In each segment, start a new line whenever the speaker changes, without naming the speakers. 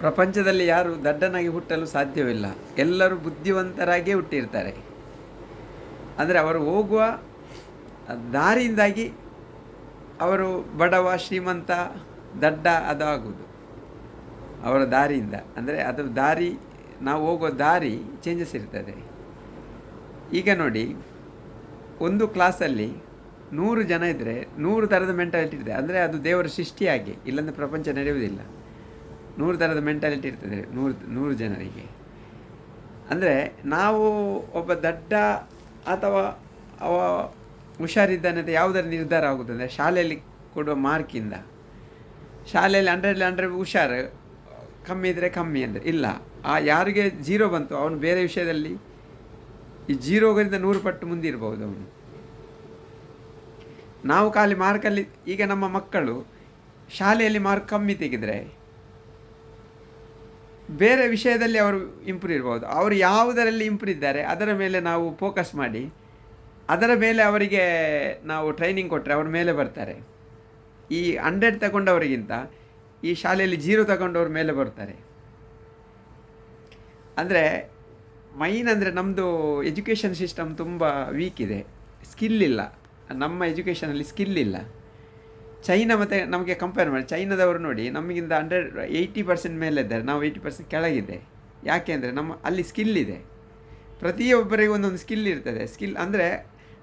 ಪ್ರಪಂಚದಲ್ಲಿ ಯಾರು ದಡ್ಡನಾಗಿ ಹುಟ್ಟಲು ಸಾಧ್ಯವಿಲ್ಲ. ಎಲ್ಲರೂ ಬುದ್ಧಿವಂತರಾಗಿಯೇ ಹುಟ್ಟಿರ್ತಾರೆ. ಅಂದರೆ ಅವರು ಹೋಗುವ ದಾರಿಯಿಂದಾಗಿ ಅವರು ಬಡವ, ಶ್ರೀಮಂತ, ದಡ್ಡ ಅದು ಆಗುವುದು. ಅವರ ದಾರಿಯಿಂದ. ಅಂದರೆ ಅದು ದಾರಿ, ನಾವು ಹೋಗೋ ದಾರಿ ಚೇಂಜಸ್ ಇರ್ತದೆ. ಈಗ ನೋಡಿ, ಒಂದು ಕ್ಲಾಸಲ್ಲಿ ನೂರು ಜನ ಇದ್ದರೆ ನೂರು ಥರದ ಮೆಂಟಾಲಿಟಿ ಇದೆ. ಅಂದರೆ ಅದು ದೇವರ ಸೃಷ್ಟಿಯಾಗಿ. ಇಲ್ಲಾಂದರೆ ಪ್ರಪಂಚ ನಡೆಯುವುದಿಲ್ಲ. ನೂರು ಥರದ ಮೆಂಟಾಲಿಟಿ ಇರ್ತದೆ, ನೂರು ನೂರು ಜನರಿಗೆ. ಅಂದರೆ ನಾವು ಒಬ್ಬ ದಡ್ಡ ಅಥವಾ ಅವ ಹುಷಾರಿದ್ದಾನೆ ಅಂತ ಯಾವುದರ ನಿರ್ಧಾರ ಆಗುತ್ತದೆ ಅಂದರೆ ಶಾಲೆಯಲ್ಲಿ ಕೊಡುವ ಮಾರ್ಕಿಂದ ಶಾಲೆಯಲ್ಲಿ ಅಂಡ್ರೆಡ್ಲಿ ಹಂಡ್ರೆಡ್ ಹುಷಾರು, ಕಮ್ಮಿ ಇದ್ದರೆ ಕಮ್ಮಿ ಅಂದರೆ ಇಲ್ಲ. ಆ ಯಾರಿಗೆ ಜೀರೋ ಬಂತು, ಅವನು ಬೇರೆ ವಿಷಯದಲ್ಲಿ ಈ ಜೀರೋಗಳಿಂದ ನೂರು ಪಟ್ಟು ಮುಂದಿರ್ಬೋದು ಅವನು. ನಾವು ಖಾಲಿ ಮಾರ್ಕಲ್ಲಿ ಈಗ ನಮ್ಮ ಮಕ್ಕಳು ಶಾಲೆಯಲ್ಲಿ ಮಾರ್ಕ್ ಕಮ್ಮಿ ತೆಗೆದರೆ ಬೇರೆ ವಿಷಯದಲ್ಲಿ ಅವರು ಇಂಪ್ರೂವ್ ಇರ್ಬೋದು. ಅವರು ಯಾವುದರಲ್ಲಿ ಇಂಪ್ರೂವ್ ಇದ್ದಾರೆ, ಅದರ ಮೇಲೆ ನಾವು ಫೋಕಸ್ ಮಾಡಿ, ಅದರ ಮೇಲೆ ಅವರಿಗೆ ನಾವು ಟ್ರೈನಿಂಗ್ ಕೊಟ್ಟರೆ ಅವ್ರ ಮೇಲೆ ಬರ್ತಾರೆ. ಈ ಹಂಡ್ರೆಡ್ ತಗೊಂಡವರಿಗಿಂತ ಈ ಶಾಲೆಯಲ್ಲಿ ಜೀರೋ ತಗೊಂಡವ್ರ ಮೇಲೆ ಬರ್ತಾರೆ. ಅಂದರೆ ಮೈನ್ ಅಂದರೆ ನಮ್ಮದು ಎಜುಕೇಷನ್ ಸಿಸ್ಟಮ್ ತುಂಬ ವೀಕ್ ಇದೆ. ಸ್ಕಿಲ್ ಇಲ್ಲ. ನಮ್ಮ ಎಜುಕೇಷನಲ್ಲಿ ಸ್ಕಿಲ್ ಇಲ್ಲ. ಚೈನಾ ಮತ್ತು ನಮಗೆ ಕಂಪೇರ್ ಮಾಡಿ, ಚೈನಾದವರು ನೋಡಿ ನಮಗಿಂತ ಹಂಡ್ರೆಡ್ ಏಯ್ಟಿ ಪರ್ಸೆಂಟ್ ಮೇಲೆ ಇದ್ದಾರೆ, ನಾವು ಏಯ್ಟಿ ಪರ್ಸೆಂಟ್ ಕೆಳಗಿದೆ. ಯಾಕೆ ಅಂದರೆ ನಮ್ಮ, ಅಲ್ಲಿ ಸ್ಕಿಲ್ ಇದೆ. ಪ್ರತಿಯೊಬ್ಬರಿಗೂ ಒಂದೊಂದು ಸ್ಕಿಲ್ ಇರ್ತದೆ. ಸ್ಕಿಲ್ ಅಂದರೆ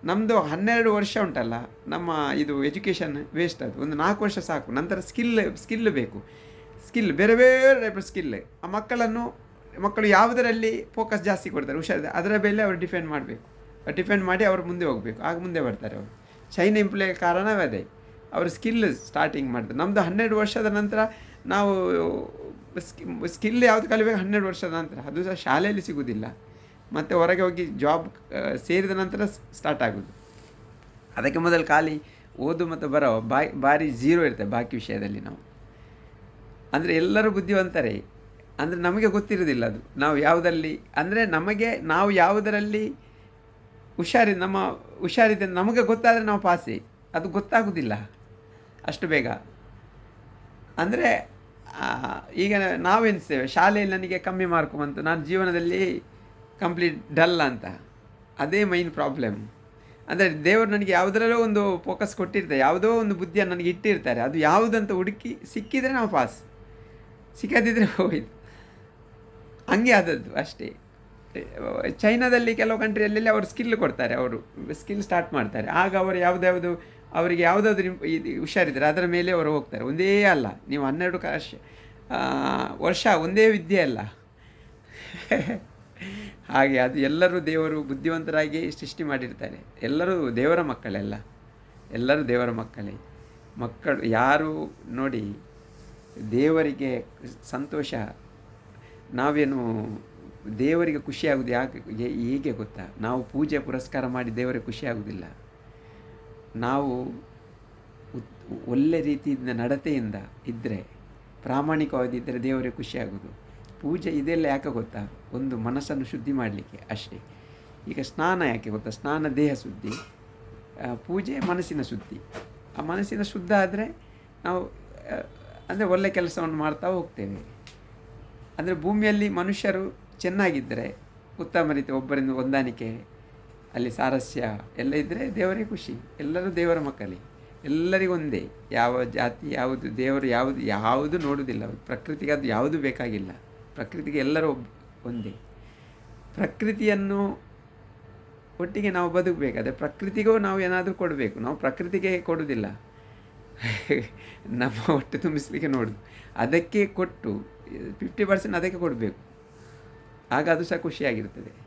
ನಮ್ಮದು ಹನ್ನೆರಡು ವರ್ಷ ಉಂಟಲ್ಲ, ನಮ್ಮ ಇದು ಎಜುಕೇಷನ್ ವೇಸ್ಟ್ ಅದು. ಒಂದು ನಾಲ್ಕು ವರ್ಷ ಸಾಕು, ನಂತರ ಸ್ಕಿಲ್ ಸ್ಕಿಲ್ ಬೇಕು. ಸ್ಕಿಲ್ ಬೇರೆ ಬೇರೆ ಟೈಪ್ ಸ್ಕಿಲ್ ಆ ಮಕ್ಕಳನ್ನು, ಮಕ್ಕಳು ಯಾವುದರಲ್ಲಿ ಫೋಕಸ್ ಜಾಸ್ತಿ ಕೊಡ್ತಾರೆ, ಹುಷಾರಿದೆ, ಅದರ ಮೇಲೆ ಅವರು ಡಿಫೆಂಡ್ ಮಾಡಬೇಕು. ಡಿಫೆಂಡ್ ಮಾಡಿ ಅವರು ಮುಂದೆ ಹೋಗಬೇಕು, ಆಗ ಮುಂದೆ ಬರ್ತಾರೆ ಅವರು. ಚೈನಾ ಇಂಪ್ಲೇ ಕಾರಣವೇ ಅದೇ. ಅವರು ಸ್ಕಿಲ್ ಸ್ಟಾರ್ಟಿಂಗ್ ಮಾಡಿದ್ರು. ನಮ್ಮದು ಹನ್ನೆರಡು ವರ್ಷದ ನಂತರ ನಾವು ಸ್ಕಿಲ್ ಯಾವುದು ಕಲಿಬೇಕು ಹನ್ನೆರಡು ವರ್ಷದ ನಂತರ. ಅದು ಸಹ ಶಾಲೆಯಲ್ಲಿ ಸಿಗೋದಿಲ್ಲ. ಮತ್ತು ಹೊರಗೆ ಹೋಗಿ ಜಾಬ್ ಸೇರಿದ ನಂತರ ಸ್ಟಾರ್ಟ್ ಆಗೋದು. ಅದಕ್ಕೆ ಮೊದಲು ಖಾಲಿ ಓದು ಮತ್ತು ಬರೋ ಬಾಯಿ ಭಾರಿ ಝೀರೋ ಇರ್ತದೆ ಬಾಕಿ ವಿಷಯದಲ್ಲಿ ನಾವು. ಅಂದರೆ ಎಲ್ಲರೂ ಬುದ್ಧಿವಂತಾರೆ. ಅಂದರೆ ನಮಗೆ ಗೊತ್ತಿರೋದಿಲ್ಲ ಅದು. ನಾವು ಯಾವುದರಲ್ಲಿ ಅಂದರೆ ನಮಗೆ, ನಾವು ಯಾವುದರಲ್ಲಿ ಹುಷಾರಿ, ನಮ್ಮ ಹುಷಾರಿದೆ ನಮಗೆ ಗೊತ್ತಾದರೆ ನಾವು ಪಾಸಿ ಅದು ಗೊತ್ತಾಗೋದಿಲ್ಲ. ಅಷ್ಟು ಬೇಗ. ಅಂದರೆ ಈಗ ನಾವೆನಿಸ್ತೇವೆ ಶಾಲೆಯಲ್ಲಿ ನನಗೆ ಕಮ್ಮಿ ಮಾರ್ಕ್ ಬಂತು. ನಾನು ಜೀವನದಲ್ಲಿ ಕಂಪ್ಲೀಟ್ ಡಲ್ ಅಂತ. ಅದೇ ಮೈನ್ ಪ್ರಾಬ್ಲಮ್ ಅಂದರೆ ದೇವರು ನನಗೆ ಯಾವುದರಲ್ಲೋ ಒಂದು ಫೋಕಸ್ ಕೊಟ್ಟಿರ್ತಾರೆ. ಯಾವುದೋ ಒಂದು ಬುದ್ಧಿಯನ್ನು ನನಗೆ ಇಟ್ಟಿರ್ತಾರೆ. ಅದು ಯಾವುದಂತ ಹುಡುಕಿ ಸಿಕ್ಕಿದರೆ ನಾವು ಪಾಸ್ ಸಿಕ್ಕದಿದ್ದರೆ ಹೋಯ್ತು. ಹಂಗೆ ಆದದ್ದು ಅಷ್ಟೇ. ಚೈನಾದಲ್ಲಿ ಕೆಲವು ಕಂಟ್ರಿಯಲ್ಲಿ ಅವರು ಸ್ಕಿಲ್ ಕೊಡ್ತಾರೆ. ಅವರು ಸ್ಕಿಲ್ ಸ್ಟಾರ್ಟ್ ಮಾಡ್ತಾರೆ. ಆಗ ಅವರು ಯಾವುದ್ಯಾವುದು ಅವರಿಗೆ ಯಾವುದಾದ್ರೂ ಹುಷಾರಿದ್ದಾರೆ ಅದರ ಮೇಲೆ ಅವರು ಹೋಗ್ತಾರೆ. ಒಂದೇ ಅಲ್ಲ, ನೀವು ಹನ್ನೆರಡು ಕಾಶ ವರ್ಷ ಒಂದೇ ವಿದ್ಯೆ ಅಲ್ಲ. ಹಾಗೆ ಅದು ಎಲ್ಲರೂ ದೇವರು ಬುದ್ಧಿವಂತರಾಗಿ ಸೃಷ್ಟಿ ಮಾಡಿರ್ತಾರೆ. ಎಲ್ಲರೂ ದೇವರ ಮಕ್ಕಳೆಲ್ಲ. ಎಲ್ಲರೂ ದೇವರ ಮಕ್ಕಳೇ. ಮಕ್ಕಳು, ಯಾರು ನೋಡಿ ದೇವರಿಗೆ ಸಂತೋಷ, ನಾವೇನು ದೇವರಿಗೆ ಖುಷಿಯಾಗೋದು ಯಾಕೆ ಹೇಗೆ ಗೊತ್ತಾ? ನಾವು ಪೂಜೆ ಪುರಸ್ಕಾರ ಮಾಡಿ ದೇವರಿಗೆ ಖುಷಿಯಾಗೋದಿಲ್ಲ ನಾವು ಒಳ್ಳೆ ರೀತಿಯಿಂದ ನಡತೆಯಿಂದ ಇದ್ದರೆ ಪ್ರಾಮಾಣಿಕವಾಗಿದ್ದರೆ ದೇವರಿಗೆ ಖುಷಿಯಾಗೋದು ಪೂಜೆ ಇದೆಲ್ಲ ಯಾಕೆ ಗೊತ್ತಾ? ಒಂದು ಮನಸ್ಸನ್ನು ಶುದ್ಧಿ ಮಾಡಲಿಕ್ಕೆ ಅಷ್ಟೇ. ಈಗ ಸ್ನಾನ ಯಾಕೆ ಗೊತ್ತಾ? ಸ್ನಾನ ದೇಹ ಶುದ್ಧಿ ಪೂಜೆ ಮನಸ್ಸಿನ ಶುದ್ಧಿ. ಆ ಮನಸ್ಸಿನ ಶುದ್ಧ ಆದರೆ ನಾವು ಅಂದರೆ ಒಳ್ಳೆ ಕೆಲಸವನ್ನು ಮಾಡ್ತಾ ಹೋಗ್ತೇವೆ. ಅಂದರೆ ಭೂಮಿಯಲ್ಲಿ ಮನುಷ್ಯರು ಚೆನ್ನಾಗಿದ್ದರೆ, ಉತ್ತಮ ರೀತಿ ಒಬ್ಬರಿಂದ ಹೊಂದಾಣಿಕೆ ಅಲ್ಲಿ ಸಾರಸ್ಯ ಎಲ್ಲ ಇದ್ದರೆ ದೇವರೇ ಖುಷಿ. ಎಲ್ಲರೂ ದೇವರ ಮಕ್ಕಳಿ. ಎಲ್ಲರಿಗೂ ಒಂದೇ. ಯಾವ ಜಾತಿ, ಯಾವುದು ದೇವರು ಯಾವುದು ಯಾವುದು ನೋಡುವುದಿಲ್ಲ. ಪ್ರಕೃತಿಗೆ ಅದು ಯಾವುದು ಬೇಕಾಗಿಲ್ಲ. ಪ್ರಕೃತಿಗೆ ಎಲ್ಲರೂ ಒಬ್ಬ ಒಂದೇ. ಪ್ರಕೃತಿಯನ್ನು ಒಟ್ಟಿಗೆ ನಾವು ಬದುಕಬೇಕಾದ್ರೆ ಪ್ರಕೃತಿಗೂ ನಾವು ಏನಾದರೂ ಕೊಡಬೇಕು. ನಾವು ಪ್ರಕೃತಿಗೆ ಕೊಡುವುದಿಲ್ಲ. ನಮ್ಮ ಹೊಟ್ಟೆ ತುಂಬಿಸಲಿಕ್ಕೆ ನೋಡೋದು. ಅದಕ್ಕೆ ಕೊಟ್ಟು ಫಿಫ್ಟಿ ಪರ್ಸೆಂಟ್ ಅದಕ್ಕೆ ಕೊಡಬೇಕು. ಆಗ ಅದು ಸಹ ಖುಷಿಯಾಗಿರ್ತದೆ.